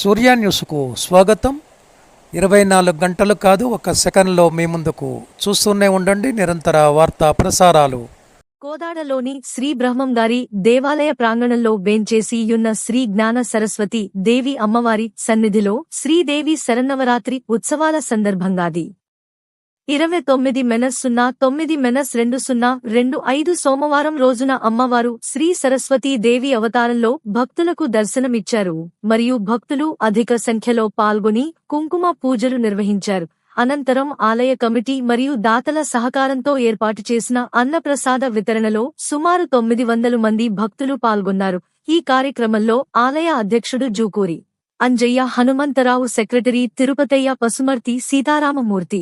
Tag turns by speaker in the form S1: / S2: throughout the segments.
S1: సూర్య న్యూస్కు స్వాగతం. ఇరవై నాలుగు గంటలు కాదు ఒక సెకండ్లో మీ ముందుకు చూస్తూనే ఉండండి నిరంతర వార్తా ప్రసారాలు.
S2: కోదాడలోని శ్రీ బ్రహ్మంగారి దేవాలయ ప్రాంగణంలో వేంచేసియున్న శ్రీ జ్ఞాన సరస్వతి దేవి అమ్మవారి సన్నిధిలో శ్రీదేవి శరన్నవరాత్రి ఉత్సవాల సందర్భంగాది. ఇరవై తొమ్మిది మెనస్ సున్నా తొమ్మిది మెనస్ రెండు సున్నా రెండు ఐదు సోమవారం రోజున అమ్మవారు శ్రీ సరస్వతీ దేవి అవతారంలో భక్తులకు దర్శనమిచ్చారు. మరియు భక్తులు అధిక సంఖ్యలో పాల్గొని కుంకుమ పూజలు నిర్వహించారు. అనంతరం ఆలయ కమిటీ మరియు దాతల సహకారంతో ఏర్పాటు చేసిన అన్నప్రసాద వితరణలో సుమారు తొమ్మిది వందలు మంది భక్తులు పాల్గొన్నారు. ఈ కార్యక్రమంలో ఆలయ అధ్యక్షుడు Jukuri Anjaiah Hanumantharao secretary Tirupathaiah Pasumarthi Seetharamamurthy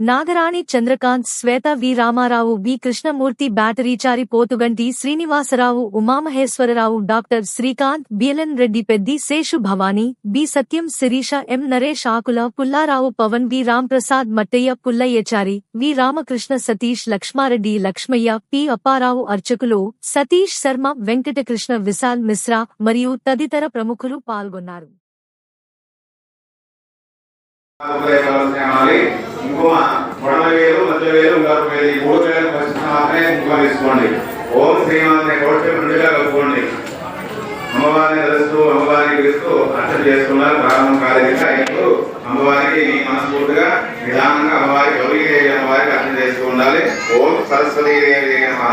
S2: Nagarani Chandrakanth Swetha V Ramarao B Krishnamurthy Batterychari Pothuganti Srinivasarao Umamaheswararao doctor Srikanth BLN Reddy Peddi Seshu Bhavani B Satyam Sirisha M Naresh Akula Pullarao Pavan V Ramprasad Mattaiah Pullaiahchari V Ramakrishna Satish Lakshmareddy Lakshmaiah P Apparao అర్చకులు సతీష్ శర్మ వెంకటకృష్ణ విశాల్ మిశ్రా మరియు తదితర ప్రముఖులు పాల్గొన్నారు.
S3: కుంకుమ మొడల వేలు మధ్య వేలు ఇంకొక వేలు ఈ మూడు వేలు ఫస్ట్ మాత్రమే కుంకుమ తీసుకోండి. ఓం శ్రీమాన్ని కోటి రెండుగా కలుపుకోండి. అమ్మవారిని తెలుస్తూ అమ్మవారిని పిలుస్తూ అర్థం చేసుకున్నారు ప్రారంభం కాలేజీగా ఇప్పుడు అమ్మవారికి మీ మనస్ఫూర్తిగా నిదానంగా అమ్మవారి గౌరీదేవి అమ్మవారికి అర్థం చేస్తూ ఉండాలి. ఓం సరస్వతీ దేవి నమః.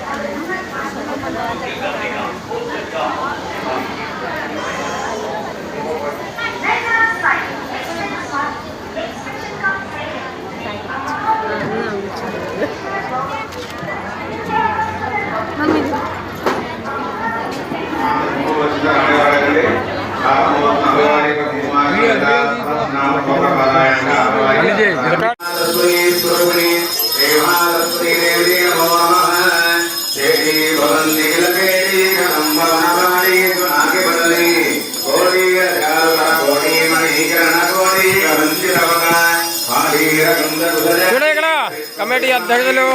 S4: Thank you. ಕಡೆ ಕಮಿಟಿ
S3: ಅಧ್ಯಕ್ಷರು.